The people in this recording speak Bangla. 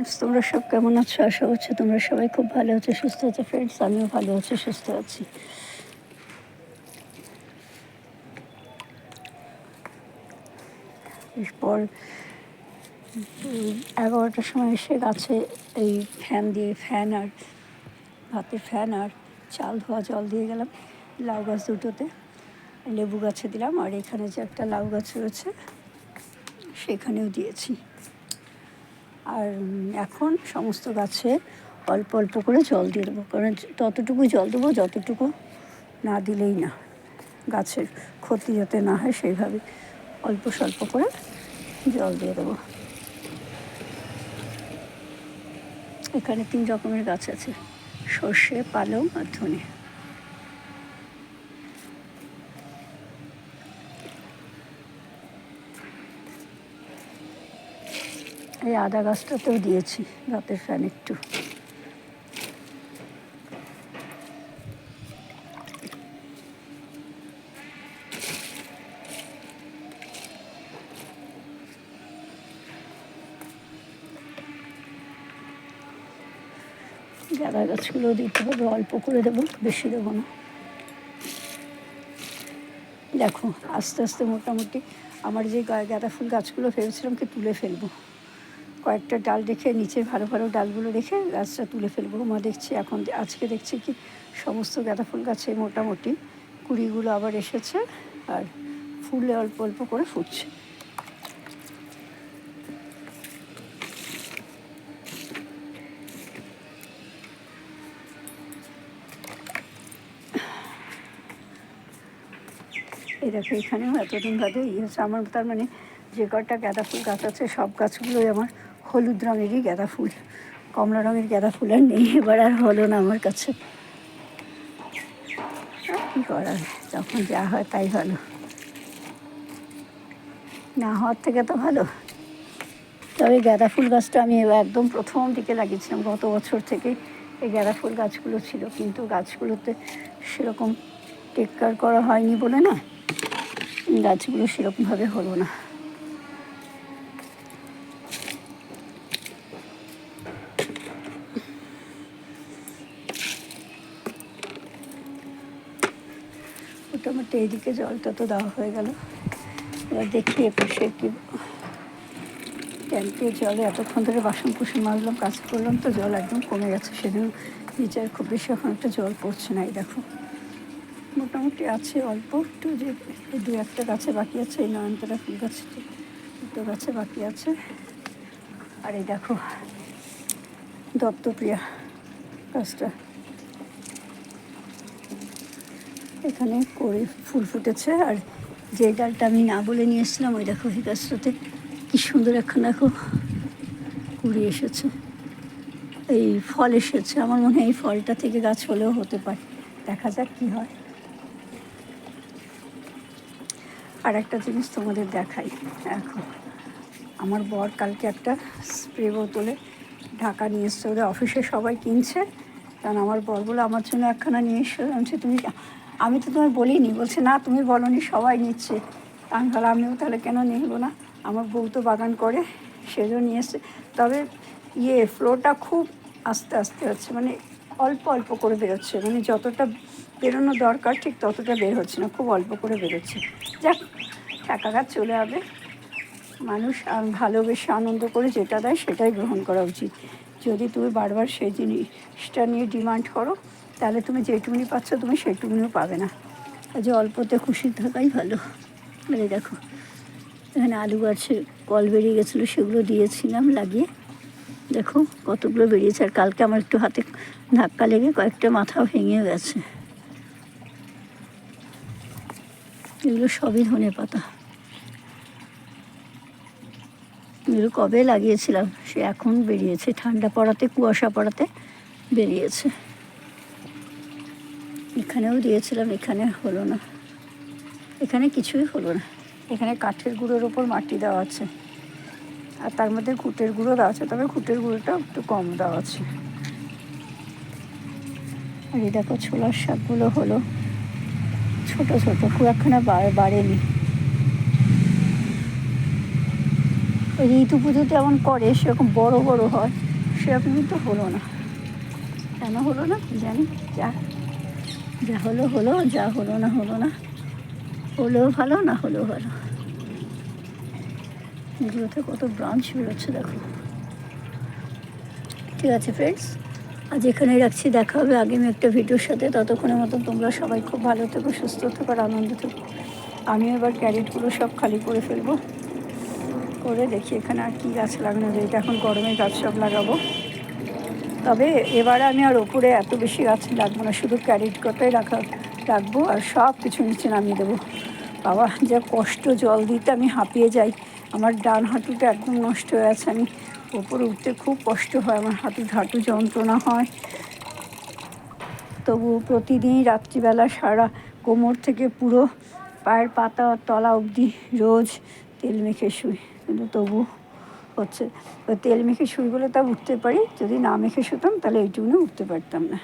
ফ্রেন্ডস তোমরা সব কেমন আছো? আশা করছি তোমরা সবাই খুব ভালো আছো, সুস্থ আছো। ফ্রেন্ডস আমিও ভালো আছি, সুস্থ আছি। এরপর এগারোটার সময় এসে গাছে এই ফ্যান দিয়ে, ফ্যান আর ভাতের ফ্যান আর চাল ধোয়া জল দিয়ে গেলাম লাউ গাছ দুটোতে। লেবু গাছে দিলাম আর এখানে যে একটা লাউ গাছ রয়েছে, সেখানেও দিয়েছি। আর এখন সমস্ত গাছে অল্প অল্প করে জল দিয়ে দেবো। কারণ ততটুকু জল দেবো, যতটুকু না দিলেই না গাছের ক্ষতি যাতে না হয় সেইভাবে অল্প স্বল্প করে জল দিয়ে দেবো। এখানে তিন রকমের গাছ আছে, সর্ষে, পালং আর ধনে। এই আদা গাছটাতেও দিয়েছি রাতের ফ্যান একটু। গাঁদা গাছগুলো দিতে হবে, অল্প করে দেবো, বেশি দেবো না। দেখো, আস্তে আস্তে মোটামুটি আমার যে গাঁদা ফুল গাছগুলো ভেবেছিলাম কি তুলে ফেলব। কয়েকটা ডাল রেখে নিচে ভালো ভালো ডালগুলো রেখে গাছটা তুলে ফেলব। মা দেখছি এখন, আজকে দেখছি কি সমস্ত গাঁদা ফুল গাছে মোটামুটি কুড়িগুলো আবার এসেছে আর ফুলে অল্প অল্প করে ফুটছে। এই দেখো, এখানেও এতদিন বাদে ইয়ে হচ্ছে। আমার তার মানে যে কটা গাঁদা ফুল গাছ আছে, সব গাছগুলোই আমার হলুদ রঙেরই গাঁদা ফুল, কমলা রঙের গাঁদা ফুল আর নেই, এবার আর হলো না আমার কাছে। কী করার, যখন যা হয় তাই ভালো না হওয়ার থেকে তো ভালো। তবে গাঁদা ফুল গাছটা আমি এবার একদম প্রথম দিকে লাগিয়েছিলাম, গত বছর থেকেই এই গাঁদা ফুল গাছগুলো ছিল। কিন্তু গাছগুলোতে সেরকম টেক কেয়ার করা হয়নি বলে না, গাছগুলো সেরকমভাবে হলো না। মোটামুটি এইদিকে জলটা তো দেওয়া হয়ে গেল। এবার দেখি এপাশে কি ট্যাঙ্কের জলে এতক্ষণ ধরে বাসন কুসন মাজলাম, কাজ করলাম তো জল একদম কমে গেছে। সেজন্য নিচে খুব বেশি এখন একটা জল পড়ছে না, এই দেখো। মোটামুটি আছে অল্প, একটু যে দু একটা গাছে বাকি আছে, এই নয়নতারা ফুল গাছে, দুটো গাছে বাকি আছে। আর এই দেখো দত্তপ্রিয়া গাছটা। এখানে করে ফুল ফুটেছে। আর যে ডালটা আমি না বলে নিয়ে এসেছিলাম, ওই দেখো এই গাছটাতে কি সুন্দর এখন দেখো কুড়ি এসেছে। এই ফল এসেছে। আমার মনে হয় এই ফলটা থেকে গাছ হলেও হতে পারে। দেখা যাক কি হয়। আর একটা জিনিস তোমাদের দেখাই। এখন আমার বর কালকে একটা স্প্রে বোতলে ঢাকা নিয়ে এসছে। ওদের অফিসে সবাই কিনছে। কারণ আমার বর বলে, আমার জন্য একখানা নিয়ে এসছো তুমি আমি তো তোমায় বলিনি, বলছে, না, তুমি বলনি, সবাই নিচ্ছে। আমি তাহলে আমিও তাহলে কেন নিব না? আমার বউ তো বাগান করে সেজন্য নিয়ে এসছে। তবে ইয়ে ফ্লোটা খুব আস্তে আস্তে হচ্ছে মানে অল্প অল্প করে বেরোচ্ছে। মানে যতটা বেরোনো দরকার, ঠিক ততটা বের হচ্ছে না, খুব অল্প করে বেরোচ্ছে। যাক টাকা গাছ চলে যাবে। মানুষ আ- ভালোবেসে আনন্দ করে যেটা দেয়, সেটাই গ্রহণ করা উচিত। যদি তুমি বারবার সেই জিনিসটা নিয়ে ডিমান্ড করো তাহলে তুমি যেটুকুনি পাচ্ছ তুমি সেটুকুনিও পাবে না। যে অল্পতে খুশি থাকাই ভালো। মানে দেখো, এখানে আলু গাছে কল বেরিয়ে গেছিল, সেগুলো দিয়েছিলাম লাগিয়ে। দেখো কতগুলো বেরিয়েছে, আর কালকে আমার একটু হাতে ধাক্কা লেগে কয়েকটা মাথা ভেঙে গেছে। এগুলো সবই ধনে পাতা। এগুলো কবে লাগিয়েছিলাম, সে এখন বেরিয়েছে। ঠান্ডা পড়াতে, কুয়াশা পড়াতে বেরিয়েছে। এখানেও দিয়েছিলাম, এখানে হলো না। এখানে কিছুই হলো না। এখানে কাঠের গুঁড়োর ওপর মাটি দেওয়া আছে। আর তার মধ্যে খুঁটের গুঁড়ো দেওয়া আছে, তবে খুঁটের গুঁড়োটা একটু কম দেওয়া আছে। আর এই দেখো ছোলার শাকগুলো হলো। ছোট ছোট, খুব একখানা বাড়েনি। ওই ঋতু পুজোতে যেমন করে, সেরকম বড় বড় হয় সেরকম তো হলো না। কেন হলো না জানি? যা যা হলো হলো, যা হলো না হলো না হলেও ভালো না হলেও ভালো। এগুলোতে কত ব্রাঞ্চ বেরোচ্ছে দেখো। ঠিক আছে ফ্রেন্ডস আজ এখানে রাখছি, দেখা হবে আগামী একটা ভিডিওর সাথে। ততক্ষণের মতো তোমরা সবাই খুব ভালো থেকো, সুস্থ থেকো আর আনন্দ থেকো। আমি এবার ক্যারেটগুলো সব খালি করে ফেলব। করে দেখি এখানে আর কী গাছ লাগানো যায়। এটা এখন গরমে গাছ সব লাগাবো। তবে এবারে আমি আর ওপরে এত বেশি গাছ লাগবো না, শুধু ক্যারেট কটাই রাখা রাখব আর সব কিছু নিচে নামিয়ে দেবো। বাবা, যা কষ্ট, জল দিতে আমি হাঁপিয়ে যাই। আমার ডান হাঁটুটা একদম নষ্ট হয়ে আছে, আমি ওপরে উঠতে খুব কষ্ট হয়, আমার হাঁটু হাঁটু যন্ত্রণা হয়। তবু প্রতিদিন রাত্রিবেলা সারা কোমর থেকে পুরো পায়ের পাতা, তলা অবধি রোজ তেল মেখে শুই, কিন্তু তবু তো তেল মেখে শুই বলে তাও উঠতে পারি। যদি না মেখে শুতাম, তাহলে এইটুকুনি উঠতে পারতাম না।